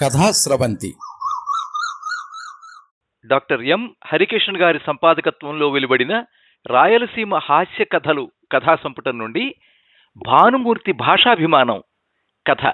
Kathasravanthi doctor M Harikishan గారి సంపాదకత్వంలో వెలువడిన రాయలసీమ హాస్య కథలు కథా సంపుటం నుండి భానుమూర్తి భాషాభిమానం కథ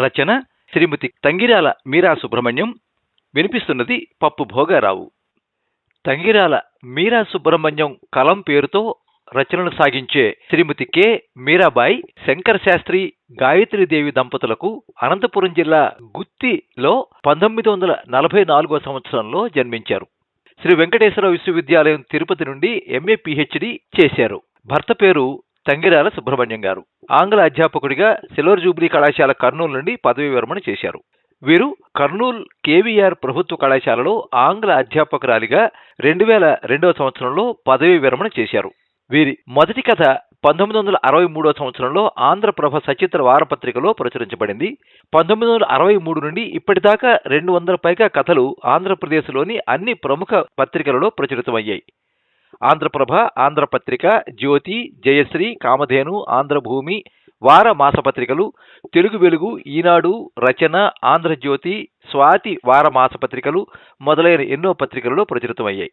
రచన శ్రీమతి తంగిరాల మీరా సుబ్రహ్మణ్యం. వినిపిస్తున్నది పప్పు భోగారావు. తంగిరాల మీరా సుబ్రహ్మణ్యం కలం పేరుతో రచనలు సాగించే శ్రీమతి కె మీరాబాయి శంకర శాస్త్రి గాయత్రీదేవి దంపతులకు అనంతపురం జిల్లా గుత్తిలో పంతొమ్మిది వందల నలభై నాలుగో సంవత్సరంలో జన్మించారు. శ్రీ వెంకటేశ్వర విశ్వవిద్యాలయం తిరుపతి నుండి ఎంఏ పిహెచ్డి చేశారు. భర్త పేరు తంగిరాల సుబ్రహ్మణ్యం గారు. ఆంగ్ల అధ్యాపకుడిగా సిల్వర్ జూబ్లీ కళాశాల కర్నూలు నుండి పదవీ విరమణ చేశారు. వీరు కర్నూల్ కేవీఆర్ ప్రభుత్వ కళాశాలలో ఆంగ్ల అధ్యాపకురాలిగా రెండు వేల రెండవ సంవత్సరంలో పదవీ విరమణ చేశారు. వీరి మొదటి కథ పంతొమ్మిది వందల అరవై మూడో సంవత్సరంలో ఆంధ్రప్రభ సచిత్ర వారపత్రికలో ప్రచురించబడింది. పంతొమ్మిది వందల అరవై మూడు నుండి ఇప్పటిదాకా రెండు వందల పైగా కథలు ఆంధ్రప్రదేశ్లోని అన్ని ప్రముఖ పత్రికలలో ప్రచురితమయ్యాయి. ఆంధ్రప్రభ ఆంధ్రపత్రిక జ్యోతి జయశ్రీ కామధేను ఆంధ్రభూమి వార మాసపత్రికలు తెలుగు వెలుగు ఈనాడు రచన ఆంధ్రజ్యోతి స్వాతి వార మాసపత్రికలు మొదలైన ఎన్నో పత్రికలలో ప్రచురితమయ్యాయి.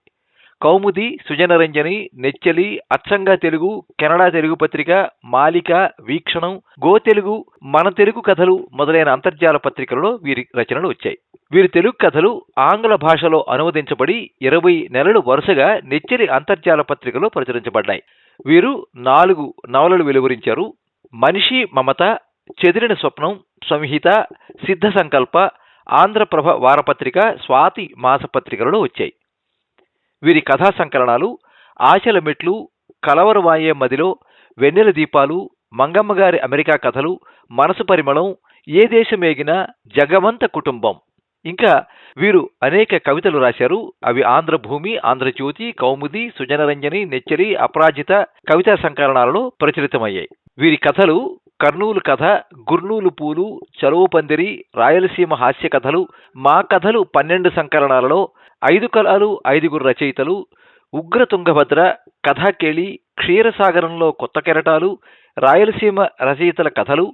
కౌముది సుజనరంజని నెచ్చలి అచ్చంగా తెలుగు కెనడా తెలుగు పత్రిక మాలిక వీక్షణం గో తెలుగు మన తెలుగు కథలు మొదలైన అంతర్జాల పత్రికలలో వీరి రచనలు వచ్చాయి. వీరి తెలుగు కథలు ఆంగ్ల భాషలో అనువదించబడి ఇరవై నెలలు వరుసగా నెచ్చలి అంతర్జాల పత్రికలో ప్రచురించబడ్డాయి. వీరు నాలుగు నవలలు వెలువరించారు. మనిషి మమత చెదిరిన స్వప్నం సంహిత సిద్ధ సంకల్ప ఆంధ్రప్రభ వారపత్రిక స్వాతి మాసపత్రికలలో వచ్చాయి. వీరి కథా సంకలనాలు ఆశల మెట్లు కలవరవాయే మదిలో వెన్నెల దీపాలు మంగమ్మగారి అమెరికా కథలు మనసు పరిమళం ఏ దేశమేగినా జగవంత కుటుంబం. ఇంకా వీరు అనేక కవితలు రాశారు. అవి ఆంధ్రభూమి ఆంధ్రజ్యోతి కౌముది సుజనరంజని నెచ్చలి అపరాజిత కవితా సంకలనాలలో ప్రచురితమయ్యాయి. వీరి కథలు కర్నూలు కథ గుర్నూలు పూలు చలువు పందిరి రాయలసీమ హాస్య కథలు మా కథలు పన్నెండు సంకలనాలలో ఐదు కళలు ఐదుగురు రచయితలు ఉగ్ర తుంగభద్ర కథాకేళి క్షీరసాగరంలో కొత్త కెరటాలు రాయలసీమ రచయితల కథలు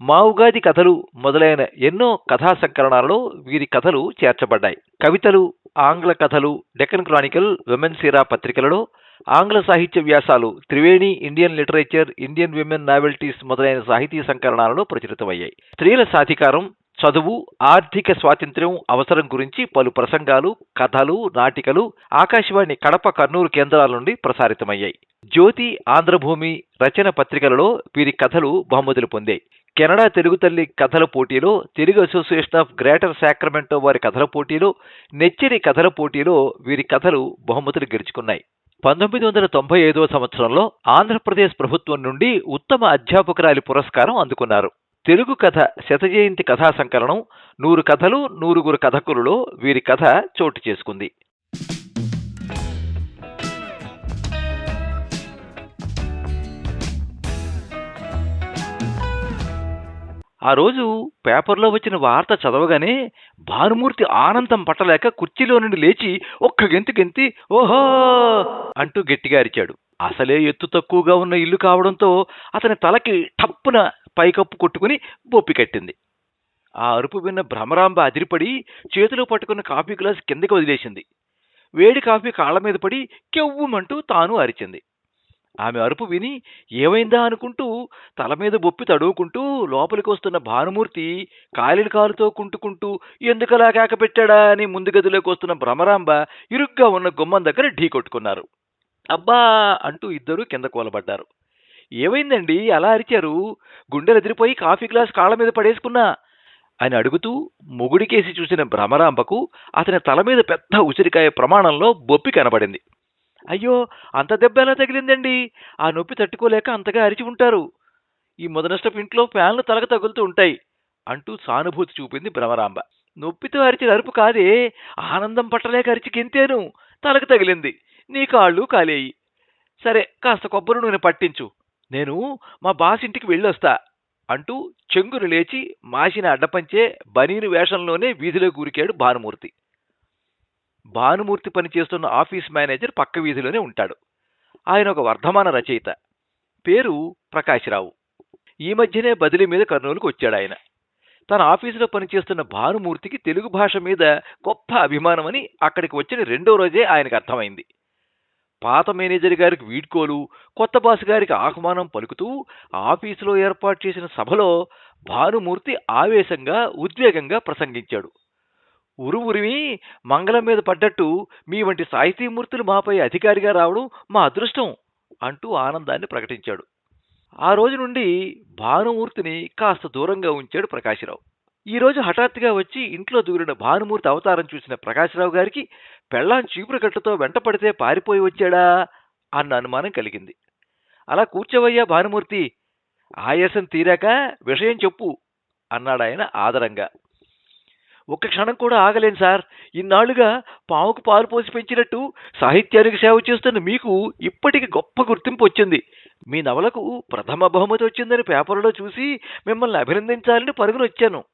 మా ఉగాది కథలు మొదలైన ఎన్నో కథా సంకలనాలలో వీరి కథలు చేర్చబడ్డాయి. కవితలు ఆంగ్ల కథలు డెక్కన్ క్రానికల్ విమెన్ సీరా పత్రికలలో ఆంగ్ల సాహిత్య వ్యాసాలు Triveni Indian literature Indian women novelties మొదలైన సాహితీ సంకలనాలలో ప్రచురితమయ్యాయి. స్త్రీల సాధికారం చదువు ఆర్థిక స్వాతంత్ర్యం అవసరం గురించి పలు ప్రసంగాలు కథలు నాటికలు ఆకాశవాణి కడప కర్నూలు కేంద్రాల నుండి ప్రసారితమయ్యాయి. జ్యోతి ఆంధ్రభూమి రచన పత్రికలలో వీరి కథలు బహుమతులు పొందాయి. కెనడా తెలుగు తల్లి కథల పోటీలో Telugu association of greater Sacramento వారి కథల పోటీలో నెచ్చరి కథల పోటీలో వీరి కథలు బహుమతులు గెలుచుకున్నాయి. పంతొమ్మిది వందల తొంభై ఐదవ సంవత్సరంలో ఆంధ్రప్రదేశ్ ప్రభుత్వం నుండి ఉత్తమ అధ్యాపకురాలి పురస్కారం అందుకున్నారు. తెలుగు కథ శతజయంతి కథా సంకలనం నూరు కథలు నూరుగురు కథకులలో వీరి కథ చోటు చేసుకుంది. ఆ రోజు పేపర్లో వచ్చిన వార్త చదవగానే భానుమూర్తి ఆనందం పట్టలేక కుర్చీలో నుండి లేచి ఒక్క గెంతు గెంతి ఓహో అంటూ గట్టిగా అరిచాడు. అసలే ఎత్తు తక్కువగా ఉన్న ఇల్లు కావడంతో అతని తలకి టప్పున పైకప్పు కొట్టుకుని బొప్పి కట్టింది. ఆ అరుపు విన్న భ్రమరాంబ అదిరిపడి చేతిలో పట్టుకున్న కాఫీ గ్లాస్ కిందకి వదిలేసింది. వేడి కాఫీ కాళ్ళ మీద పడి కెవ్వుమంటూ తాను అరిచింది. ఆమె అరుపు విని ఏమైందా అనుకుంటూ తల మీద బొప్పి తడువుకుంటూ లోపలికి వస్తున్న భానుమూర్తి కాలిని కాలుతో కుంటుకుంటూ ఎందుకలా కేకపెట్టాడా అని ముందు గదిలోకి వస్తున్న భ్రమరాంబ ఇరుగ్గా ఉన్న గుమ్మం దగ్గర ఢీ కొట్టుకున్నారు. అబ్బా అంటూ ఇద్దరూ కింద కూలబడ్డారు. ఏమైందండి? అలా అరిచారు. గుండెలు ఎదిరిపోయి కాఫీ గ్లాస్ కాళ్ళ మీద పడేసుకున్నా. అని అడుగుతూ మొగుడికేసి చూసిన భ్రమరాంబకు అతని తల మీద పెద్ద ఉసిరికాయ ప్రమాణంలో బొప్పి కనబడింది. అయ్యో! అంత దెబ్బ ఎలా తగిలిందండి? ఆ నొప్పి తట్టుకోలేక అంతగా అరిచి ఉంటారు. ఈ మొదనష్టపు ఇంట్లో ఫ్యాన్లు తలకు తగులుతూ ఉంటాయి అంటూ సానుభూతి చూపింది భ్రమరాంబ. నొప్పితో అరిచిన అరుపు కాదే ఆనందం పట్టలేక అరిచి గింతేను. తలకు తగిలింది. నీ కాళ్ళు కాలేయి. సరే కాస్త కొబ్బరి నూనె పట్టించు. నేను మా బాస్ ఇంటికి వెళ్ళొస్తా అంటూ చెంగును లేచి మాసిన అడ్డపంచే బనీరు వేషంలోనే వీధిలో కూరికాడు భానుమూర్తి. భానుమూర్తి పనిచేస్తున్న ఆఫీస్ మేనేజర్ పక్క వీధిలోనే ఉంటాడు. ఆయన ఒక వర్ధమాన రచయిత. పేరు ప్రకాశ్రావు. ఈ మధ్యనే బదిలీ మీద కర్నూలుకు వచ్చాడు ఆయన. తన ఆఫీసులో పనిచేస్తున్న భానుమూర్తికి తెలుగు భాష మీద గొప్ప అభిమానమని అక్కడికి వచ్చిన రెండో రోజే ఆయనకు అర్థమైంది. పాత మేనేజర్ గారికి వీడ్కోలు కొత్త బాస్ గారికి ఆహ్వానం పలుకుతూ ఆఫీసులో ఏర్పాటు చేసిన సభలో భానుమూర్తి ఆవేశంగా ఉద్వేగంగా ప్రసంగించాడు. ఉరువురిమి మంగళం మీద పడ్డట్టు మీ వంటి సాహితీమూర్తులు మాపై అధికారిగా రావడం మా అదృష్టం అంటూ ఆనందాన్ని ప్రకటించాడు. ఆ రోజు నుండి భానుమూర్తిని కాస్త దూరంగా ఉంచాడు ప్రకాశరావు. ఈరోజు హఠాత్తుగా వచ్చి ఇంట్లో దూరిన భానుమూర్తి అవతారం చూసిన ప్రకాశరావు గారికి పెళ్ళాం చీపురు కట్టతో వెంటపడితే పారిపోయి వచ్చాడా అన్న అనుమానం కలిగింది. అలా కూర్చోవయ్యా భానుమూర్తి ఆయాసం తీరాక విషయం చెప్పు అన్నాడాయన ఆదరంగా. ఒక్క క్షణం కూడా ఆగలేను సార్. ఇన్నాళ్ళుగా పావుకు పాలు పోసి పెంచినట్టు సాహిత్యానికి సేవ చేస్తున్న మీకు ఇప్పటికి గొప్ప గుర్తింపు వచ్చింది. మీ నవలకు ప్రథమ బహుమతి వచ్చిందని పేపర్లో చూసి మిమ్మల్ని అభినందించాలని పరుగున వచ్చాను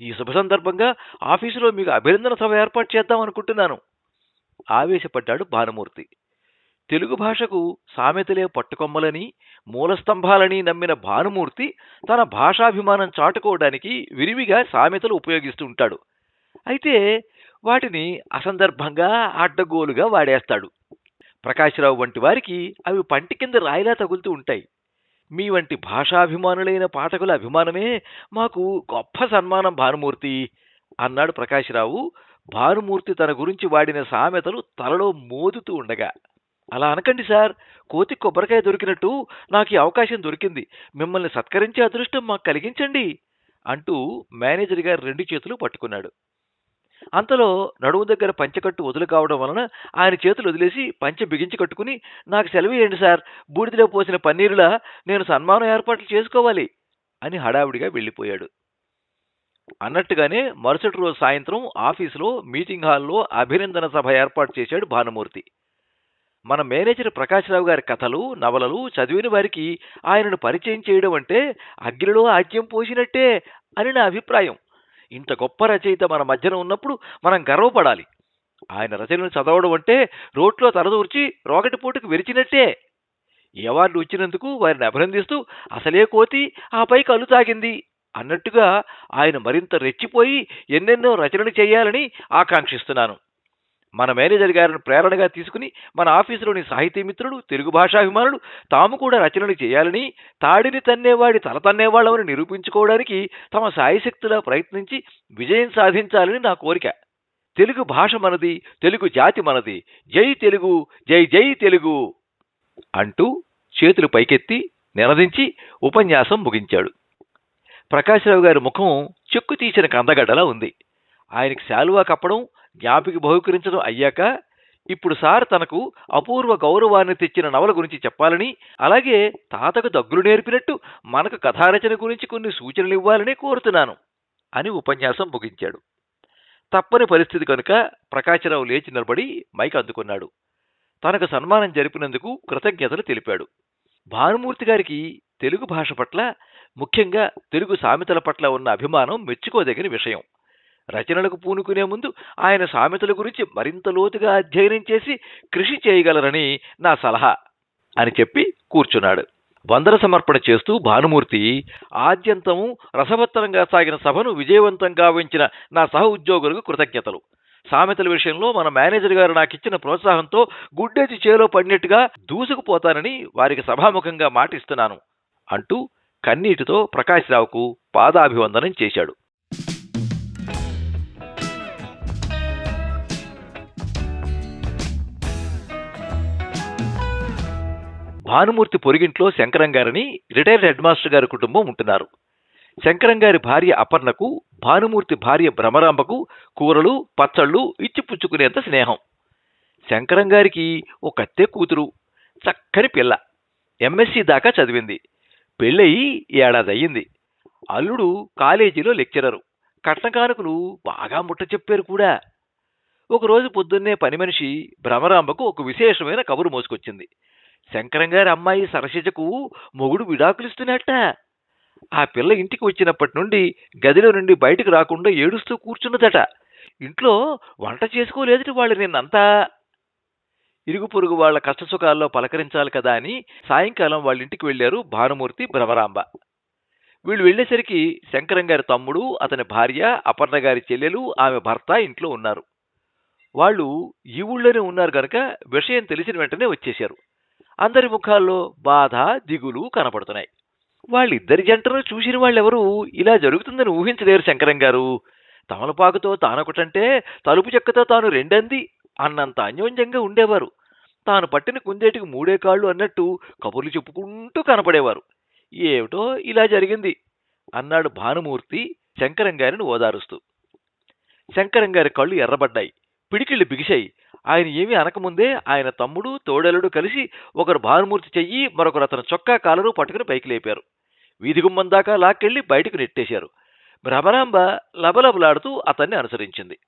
ఈ శుభ సందర్భంగా ఆఫీసులో మీకు అభినందన సభ ఏర్పాటు చేద్దాం అనుకుంటున్నాను. ఆవేశపడ్డాడు భానుమూర్తి. తెలుగు భాషకు సామెతలే పట్టుకొమ్మలని మూలస్తంభాలని నమ్మిన భానుమూర్తి తన భాషాభిమానం చాటుకోవడానికి విరివిగా సామెతలు ఉపయోగిస్తూ ఉంటాడు. అయితే వాటిని అసందర్భంగా అడ్డగోలుగా వాడేస్తాడు. ప్రకాశ్రావు వంటి వారికి అవి పంటి కింద రాయిలా తగులుతూ ఉంటాయి. మీ వంటి భాషాభిమానులైన పాఠకుల అభిమానమే మాకు గొప్ప సన్మానం భానుమూర్తి అన్నాడు ప్రకాశ్రావు భానుమూర్తి తన గురించి వాడిన సామెతలు తలలో మోదుతూ ఉండగా అలా అనకండి సార్ కోతి కొబ్బరికాయ దొరికినట్టు నాకు ఈ అవకాశం దొరికింది. మిమ్మల్ని సత్కరించే అదృష్టం మాకు కలిగించండి అంటూ మేనేజర్ గారు రెండు చేతులు పట్టుకున్నాడు. అంతలో నడుము దగ్గర పంచకట్టు వదులు కావడం వలన ఆయన చేతులు వదిలేసి పంచె బిగించి కట్టుకుని నాకు సెలవు ఇవ్వండి సార్ బూడిదలో పోసిన పన్నీరులా నేను సన్మానం ఏర్పాట్లు చేసుకోవాలి అని హడావిడిగా వెళ్ళిపోయాడు. అన్నట్టుగానే మరుసటి రోజు సాయంత్రం ఆఫీసులో మీటింగ్ హాల్లో అభినందన సభ ఏర్పాటు చేశాడు భానుమూర్తి. మన మేనేజర్ ప్రకాశ్రావు గారి కథలు నవలలు చదివిన వారికి ఆయనను పరిచయం చేయడం అంటే అగ్నిలో ఆజ్యం పోసినట్టే అని నా అభిప్రాయం. ఇంత గొప్ప రచయిత మన మధ్యన ఉన్నప్పుడు మనం గర్వపడాలి. ఆయన రచనలు చదవడం అంటే రోడ్లో తలదూర్చి రోగటిపోటుకు విరిచినట్టే. ఈ అవార్డు వచ్చినందుకు వారిని అభినందిస్తూ అసలే కోతి ఆపై కళ్ళు తాగింది. అన్నట్టుగా ఆయన మరింత రెచ్చిపోయి ఎన్నెన్నో రచనలు చేయాలని ఆకాంక్షిస్తున్నాను. మన మేనేజర్ గారిని ప్రేరణగా తీసుకుని మన ఆఫీసులోని సాహితీ మిత్రులు తెలుగు భాషాభిమానులు తాము కూడా రచనలు చేయాలని తాడిని తన్నేవాడి తల తన్నేవాళ్ళమని నిరూపించుకోవడానికి తమ సాయశక్తులా ప్రయత్నించి విజయం సాధించాలని నా కోరిక. తెలుగు భాష మనది తెలుగు జాతి మనది. జై తెలుగు జై జై తెలుగు అంటూ చేతులు పైకెత్తి నినదించి ఉపన్యాసం ముగించాడు. ప్రకాశ్రావు గారి ముఖం చెక్కు తీసిన కందగడ్డలా ఉంది. ఆయనకి శాలువా కప్పడం జ్ఞాపిక బహుకరించడం అయ్యాక ఇప్పుడు సార్ తనకు అపూర్వ గౌరవాన్ని తెచ్చిన నవల గురించి చెప్పాలని అలాగే తాతకు దగ్గులు నేర్పినట్టు మనకు కథారచన గురించి కొన్ని సూచనలు ఇవ్వాలని కోరుతున్నాను అని ఉపన్యాసం ముగించాడు. తప్పని పరిస్థితి కనుక ప్రకాశరావు లేచి నిలబడి మైక్ అందుకున్నాడు. తనకు సన్మానం జరిపినందుకు కృతజ్ఞతలు తెలిపాడు. భానుమూర్తి గారికి తెలుగు భాష పట్ల ముఖ్యంగా తెలుగు సామెతల పట్ల ఉన్న అభిమానం మెచ్చుకోదగిన విషయం. రచనలకు పూనుకునే ముందు ఆయన సామెతల గురించి మరింత లోతుగా అధ్యయనం చేసి కృషి చేయగలరని నా సలహా అని చెప్పి కూర్చున్నాడు. వందర సమర్పణ చేస్తూ భానుమూర్తి ఆద్యంతము రసవత్తరంగా సాగిన సభను విజయవంతంగా ఉంచిన నా సహ ఉద్యోగులకు కృతజ్ఞతలు. సామెతల విషయంలో మన మేనేజర్ గారు నాకు ఇచ్చిన ప్రోత్సాహంతో గుడ్డేసి చేలో పడినట్టుగా దూసుకుపోతానని వారికి సభాముఖంగా మాటిస్తున్నాను. అంటూ కన్నీటితో ప్రకాశ్రావుకు పాదాభివందనం చేశాడు. భానుమూర్తి పొరిగింట్లో శంకరం గారిని రిటైర్డ్ హెడ్ మాస్టర్ గారి కుటుంబం ఉంటున్నారు. శంకరం గారి భార్య అపర్ణకు భానుమూర్తి భార్య భ్రమరాంబకు కూరలు పచ్చళ్ళు ఇచ్చిపుచ్చుకునేంత స్నేహం. శంకరం గారికి ఒక అత్తే కూతురు చక్కని పిల్ల. ఎంఎస్సి దాకా చదివింది. పెళ్ళయి ఏడాది అయ్యింది అల్లుడు కాలేజీలో లెక్చరరు. కట్నకానుకలు బాగా ముట్ట చెప్పారు కూడా. ఒకరోజు పొద్దున్నే పని మనిషి భ్రమరాంబకు ఒక విశేషమైన కబురు మోసుకొచ్చింది. శంకరం గారి అమ్మాయి సరసిజకు మొగుడు విడాకులిస్తున్నట్ట. ఆ పిల్ల ఇంటికి వచ్చినప్పటి నుండి గదిలో నుండి బయటకు రాకుండా ఏడుస్తూ కూర్చున్నదట. ఇంట్లో వంట చేసుకోలేదుటి వాళ్ళు నిన్నంతా. ఇరుగు పొరుగు వాళ్ళ కష్టసుఖాల్లో పలకరించాలి కదా అని సాయంకాలం వాళ్ళ ఇంటికి వెళ్ళారు భానుమూర్తి భ్రమరాంబ. వీళ్ళు వెళ్ళేసరికి శంకరం గారి తమ్ముడు అతని భార్య అపర్ణ గారి చెల్లెలు ఆమె భర్త ఇంట్లో ఉన్నారు. వాళ్ళు ఈ ఊళ్ళోనే ఉన్నారు గనక విషయం తెలిసిన వెంటనే వచ్చేశారు. అందరి ముఖాల్లో బాధ దిగులు కనపడుతున్నాయి. వాళ్ళిద్దరి జంటను చూసిన వాళ్ళెవరూ ఇలా జరుగుతుందని ఊహించలేరు శంకరం గారు. తమలపాకుతో తానొకటంటే తలుపు చెక్కతో తాను రెండంది అన్నంత అన్యోన్యంగా ఉండేవారు. తాను పట్టిన కుందేటికి మూడే కాళ్ళు అన్నట్టు కబుర్లు చెప్పుకుంటూ కనపడేవారు. ఏమిటో ఇలా జరిగింది. అన్నాడు భానుమూర్తి శంకరం గారిని ఓదారుస్తూ. శంకరం గారి కళ్ళు ఎర్రబడ్డాయి. పిడికిళ్ళు బిగిశాయి. ఆయన ఏమీ అనకముందే ఆయన తమ్ముడు తోడలుడు కలిసి ఒకరు భానుమూర్తి చెయ్యి మరొకరు అతను చొక్కా కాలరు పట్టుకుని పైకి లేపారు. వీధి గుమ్మం దాకా లాక్కెళ్ళి బయటకు నెట్టేశారు. భ్రమరాంబ లబలబలాడుతూ అతన్ని అనుసరించింది.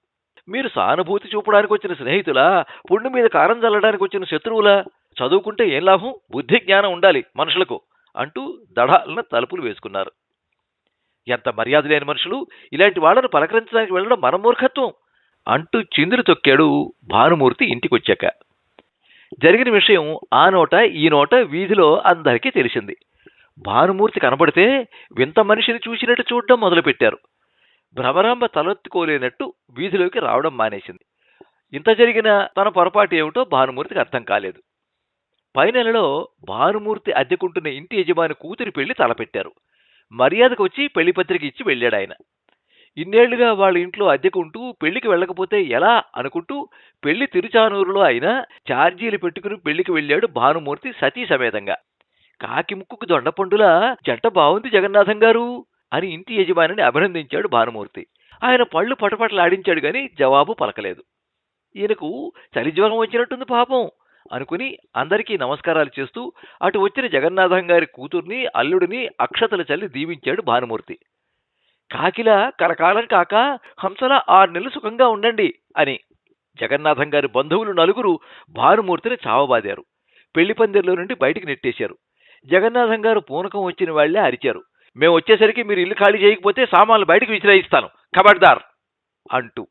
మీరు సానుభూతి చూపడానికి వచ్చిన స్నేహితులా? పుండు మీద కారం చల్లడానికి వచ్చిన శత్రువులా? చదువుకుంటే ఏం లాభం? బుద్ధి జ్ఞానం ఉండాలి మనుషులకు అంటూ దడాలన తలుపులు వేసుకున్నారు. ఎంత మర్యాద లేని మనుషులు ఇలాంటి వాళ్ళను పలకరించడానికి వెళ్ళడం మన మూర్ఖత్వం అంటూ చిందులు తొక్కాడు భానుమూర్తి ఇంటికొచ్చాక. జరిగిన విషయం ఆ నోట ఈ నోట వీధిలో అందరికీ తెలిసింది. భానుమూర్తి కనబడితే వింత మనిషిని చూసినట్టు చూడడం మొదలుపెట్టారు. భ్రమరాంబ తలెత్తుకోలేనట్టు వీధిలోకి రావడం మానేసింది. ఇంత జరిగిన తన పొరపాటు ఏమిటో భానుమూర్తికి అర్థం కాలేదు. పై నెలలో భానుమూర్తి అద్దెకుంటున్న ఇంటి యజమాని కూతురి పెళ్ళి తలపెట్టారు. మర్యాదకు వచ్చి పెళ్ళి పత్రిక ఇచ్చి వెళ్ళాడు ఆయన. ఇన్నేళ్ళుగా వాళ్ళ ఇంట్లో అద్దెకుంటూ పెళ్ళికి వెళ్ళకపోతే ఎలా అనుకుంటూ పెళ్ళి తిరుచానూరులో అయినా ఛార్జీలు పెట్టుకుని పెళ్ళికి వెళ్ళాడు భానుమూర్తి సతీ సమేతంగా. కాకి ముక్కుకు దొండపండులా జంట బాగుంది జగన్నాథం గారు. అని ఇంటి యజమానిని అభినందించాడు భానుమూర్తి. ఆయన పళ్ళు పటపటలాడించాడు గాని జవాబు పలకలేదు. ఈయనకు చలి జ్వరం వచ్చినట్టుంది పాపం అనుకుని అందరికీ నమస్కారాలు చేస్తూ అటు వచ్చిన జగన్నాథం గారి కూతుర్ని అల్లుడిని అక్షతల చల్లి దీవించాడు భానుమూర్తి. కాకిలా కలకాలం కాక హంసలా ఆరు నెలలు సుఖంగా ఉండండి అని జగన్నాథం గారి బంధువులు నలుగురు భానుమూర్తిని చావబాదారు. పెళ్ళి పందిరిలో నుండి బయటికి నెట్టేశారు. జగన్నాథం గారు పూనకం వచ్చిన వాళ్ళే అరిచారు. మేము వచ్చేసరికి మీరు ఇల్లు ఖాళీ చేయకపోతే సామాన్లు బయటకు విసిరాయిస్తాను. కబడ్దార్! అంటూ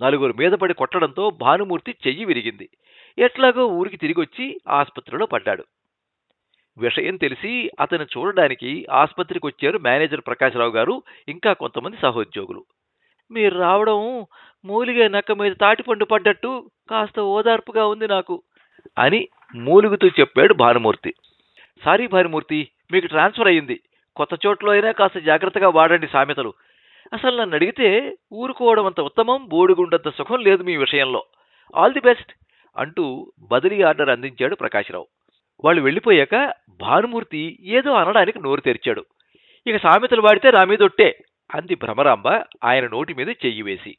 నలుగురు మీద పడి కొట్టడంతో భానుమూర్తి చెయ్యి విరిగింది. ఎట్లాగో ఊరికి తిరిగొచ్చి ఆసుపత్రిలో పడ్డాడు. విషయం తెలిసి అతను చూడడానికి ఆసుపత్రికి వచ్చారు మేనేజర్ ప్రకాశ్రావు గారు ఇంకా కొంతమంది సహోద్యోగులు. మీరు రావడం మూలిగే నక్క మీద తాటిపండు పడ్డట్టు కాస్త ఓదార్పుగా ఉంది నాకు అని మూలుగుతూ చెప్పాడు భానుమూర్తి. సారీ భానుమూర్తి మీకు ట్రాన్స్ఫర్ అయ్యింది. కొత్త చోట్లో అయినా కాస్త జాగ్రత్తగా వాడండి సామెతలు. అసలు నన్ను అడిగితే ఊరుకోవడం అంత ఉత్తమం బోడిగుండంత సుఖం లేదు మీ విషయంలో. ఆల్ ది బెస్ట్ అంటూ బదిలీ ఆర్డర్ అందించాడు ప్రకాశ్రావు. వాళ్ళు వెళ్ళిపోయాక భానుమూర్తి ఏదో అనడానికి నోరు తెరిచాడు. ఇక సామెతలు వాడితే నా ఒట్టే అంది భ్రమరాంబ ఆయన నోటి మీద చెయ్యి వేసి.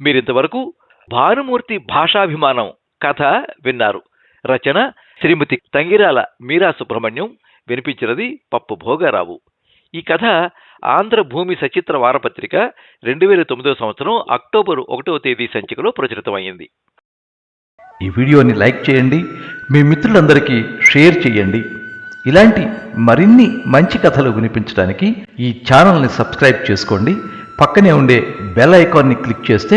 మీరింతవరకు భానుమూర్తి భాషాభిమానం కథ విన్నారు. రచన శ్రీమతి తంగిరాల మీరా సుబ్రహ్మణ్యం వినిపించినది పప్పు భోగారావు. ఈ కథ ఆంధ్రభూమి సచిత్ర వారపత్రిక రెండు వేల తొమ్మిదో సంవత్సరం అక్టోబర్ ఒకటో తేదీ సంచికలో ప్రచురితమైంది ఈ వీడియోని లైక్ చేయండి మీ మిత్రులందరికీ షేర్ చేయండి. ఇలాంటి మరిన్ని మంచి కథలు వినిపించడానికి ఈ ఛానల్ని సబ్స్క్రైబ్ చేసుకోండి. పక్కనే ఉండే బెల్ ఐకాన్ని క్లిక్ చేస్తే